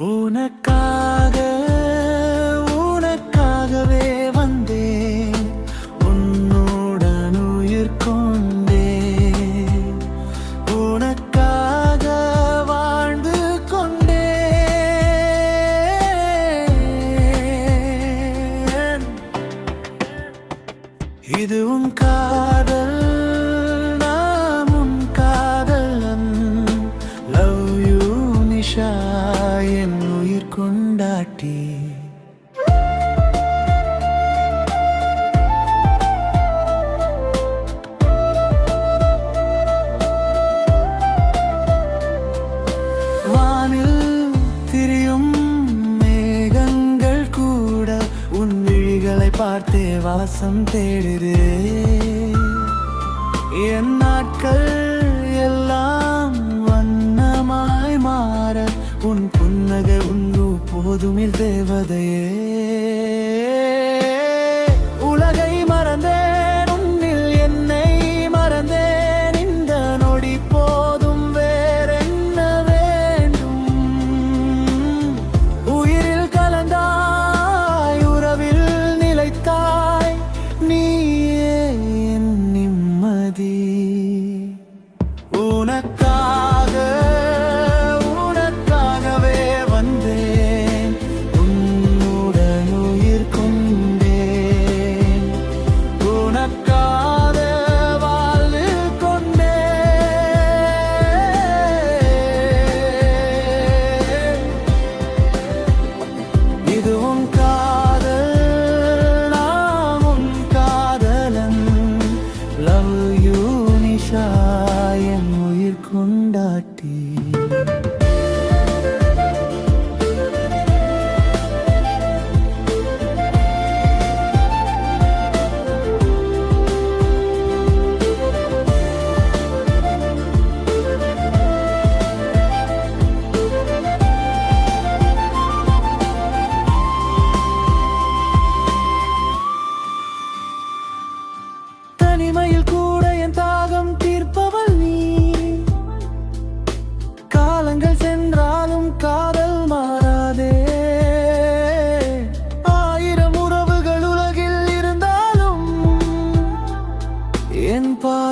உனக்காக உனக்காகவே வந்தேன். உன்னுடன் உயிர் கொண்டேன். உனக்காக வாழ்ந்து கொண்டேன். இதுவும் காதல். கண்களை பார்த்து வாசம் தேடுது. என் நாட்கள்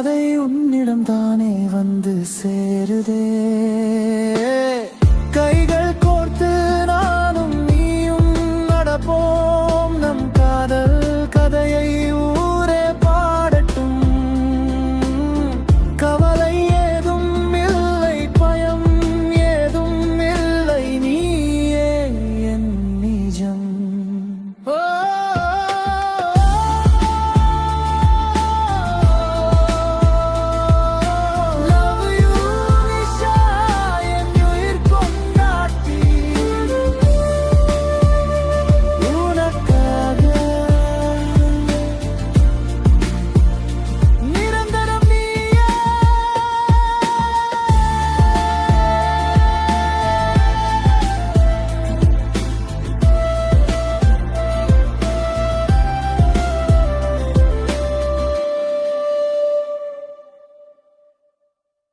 பாதை உன்னிடம் தானே வந்து சேருதே.